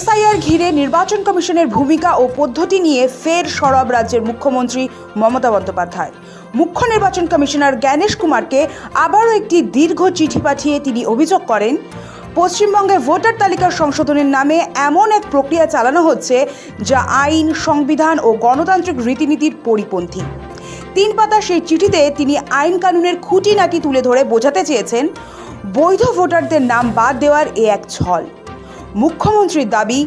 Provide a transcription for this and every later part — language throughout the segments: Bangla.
এসআইআর ঘিরে নির্বাচন কমিশনের ভূমিকা ও পদ্ধতি নিয়ে ফের সরব রাজ্যের মুখ্যমন্ত্রী মমতা বন্দ্যোপাধ্যায়। মুখ্য নির্বাচন কমিশনার জ্ঞানেশ কুমারকে আবারও একটি দীর্ঘ চিঠি পাঠিয়ে তিনি অভিযোগ করেন, পশ্চিমবঙ্গে ভোটার তালিকার সংশোধনের নামে এমন এক প্রক্রিয়া চালানো হচ্ছে যা আইন, সংবিধান ও গণতান্ত্রিক রীতিনীতির পরিপন্থী। তিন পাতা সেই চিঠিতে তিনি আইন কানুনের খুঁটিনাটি তুলে ধরে বোঝাতে চেয়েছেন, বৈধ ভোটারদের নাম বাদ দেওয়ার এ এক ছল। মুখ্যমন্ত্রীর দাবি,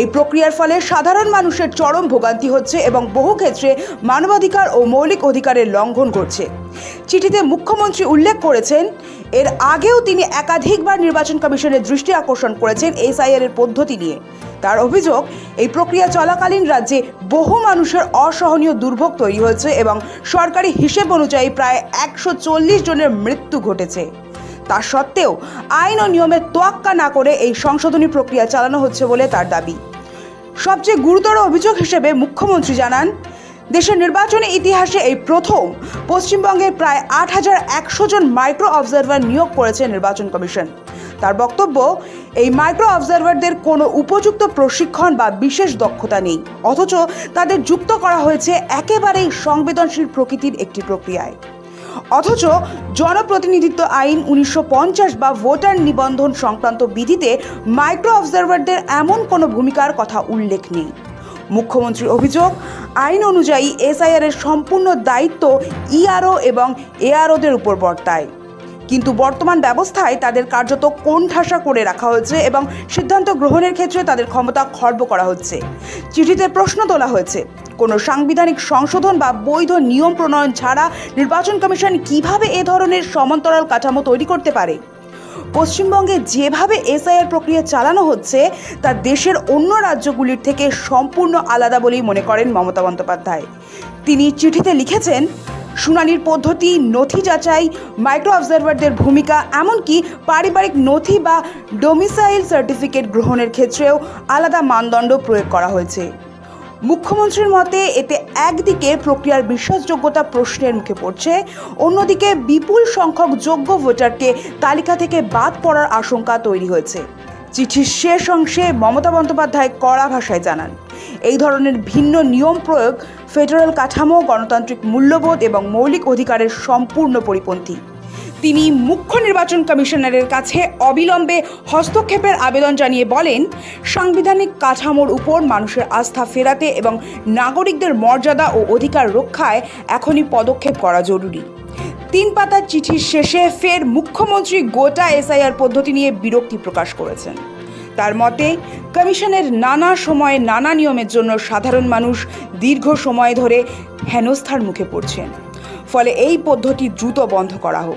এই প্রক্রিয়ার ফলে সাধারণ মানুষের চরম ভোগান্তি হচ্ছে এবং বহু ক্ষেত্রে মানবাধিকার ও মৌলিক অধিকারের লঙ্ঘন করছে। চিঠিতে মুখ্যমন্ত্রী উল্লেখ করেছেন, এর আগেও তিনি একাধিকবার নির্বাচন কমিশনের দৃষ্টি আকর্ষণ করেছেন এসআইআর এর পদ্ধতি নিয়ে। তার অভিযোগ, এই প্রক্রিয়া চলাকালীন রাজ্যে বহু মানুষের অসহনীয় দুর্ভোগ তৈরি হয়েছে এবং সরকারি হিসেব অনুযায়ী প্রায় একশো চল্লিশ জনের মৃত্যু ঘটেছে। তা সত্ত্বেও আইন ও নিয়মের তোয়াক্কা না করে এই সংশোধনী প্রক্রিয়া চালানো হচ্ছে বলে তার দাবি। সবচেয়ে গুরুতর অভিযোগ হিসেবে মুখ্যমন্ত্রী জানান, দেশের নির্বাচনী ইতিহাসে এই প্রথম পশ্চিমবঙ্গের প্রায় আট হাজার একশো জন মাইক্রো অবজারভার নিয়োগ করেছে নির্বাচন কমিশন। তার বক্তব্য, এই মাইক্রো অবজারভারদের কোনো উপযুক্ত প্রশিক্ষণ বা বিশেষ দক্ষতা নেই, অথচ তাদের যুক্ত করা হয়েছে একেবারেই সংবেদনশীল প্রকৃতির একটি প্রক্রিয়ায়। অথচ জনপ্রতিনিধিত্ব আইন উনিশশো পঞ্চাশ বা ভোটার নিবন্ধন সংক্রান্ত বিধিতে মাইক্রো অবজারভারদের এমন কোনো ভূমিকার কথা উল্লেখ নেই। মুখ্যমন্ত্রীর অভিযোগ, আইন অনুযায়ী এসআইআর এর সম্পূর্ণ দায়িত্ব ইআরও এবং এআরওদের উপর বর্তায়। কিন্তু বর্তমান ব্যবস্থায় তাদের কার্যত কোণঠাসা করে রাখা হয়েছে এবং সিদ্ধান্ত গ্রহণের ক্ষেত্রে তাদের ক্ষমতা খর্ব করা হচ্ছে। চিঠিতে প্রশ্ন তোলা হয়েছে কোনো সাংবিধানিক সংশোধন বা বৈধ নিয়ম প্রণয়ন ছাড়া নির্বাচন কমিশন কীভাবে এ ধরনের সমান্তরাল কাঠামো তৈরি করতে পারে? পশ্চিমবঙ্গে যেভাবে এসআইআর প্রক্রিয়া চালানো হচ্ছে, তা দেশের অন্য রাজ্যগুলির থেকে সম্পূর্ণ আলাদা বলেই মনে করেন মমতা বন্দ্যোপাধ্যায়। তিনি চিঠিতে লিখেছেন, শুনানির পদ্ধতি, নথি যাচাই, মাইক্রো অবজারভারদের ভূমিকা, এমনকি পারিবারিক নথি বা ডোমিসাইল সার্টিফিকেট গ্রহণের ক্ষেত্রেও আলাদা মানদণ্ড প্রয়োগ করা হয়েছে। মুখ্যমন্ত্রীর মতে, এতে একদিকে প্রক্রিয়ার বিশ্বাসযোগ্যতা প্রশ্নের মুখে পড়ছে, অন্যদিকে বিপুল সংখ্যক যোগ্য ভোটারকে তালিকা থেকে বাদ পড়ার আশঙ্কা তৈরি হয়েছে। চিঠির শেষ অংশে মমতা বন্দ্যোপাধ্যায় কড়া ভাষায় জানান, এই ধরনের ভিন্ন নিয়ম প্রয়োগ, ফেডারেল কাঠামো, গণতান্ত্রিক মূল্যবোধ এবং মৌলিক অধিকারের সম্পূর্ণ পরিপন্থী। তিনি মুখ্য নির্বাচন কমিশনারের কাছে অবিলম্বে হস্তক্ষেপের আবেদন জানিয়ে বলেন, সাংবিধানিক কাঠামোর উপর মানুষের আস্থা ফেরাতে এবং নাগরিকদের মর্যাদা ও অধিকার রক্ষায় এখনই পদক্ষেপ করা জরুরি। তিন পাতার চিঠির শেষে ফের মুখ্যমন্ত্রী গোটা এসআইআর পদ্ধতি নিয়ে বিরক্তি প্রকাশ করেছেন। তার মতে, কমিশনের নানা সময়ে নানা নিয়মের জন্য সাধারণ মানুষ দীর্ঘ সময় ধরে হেনস্থার মুখে পড়ছেন। ফলে এই পদ্ধতি দ্রুত বন্ধ করা হোক।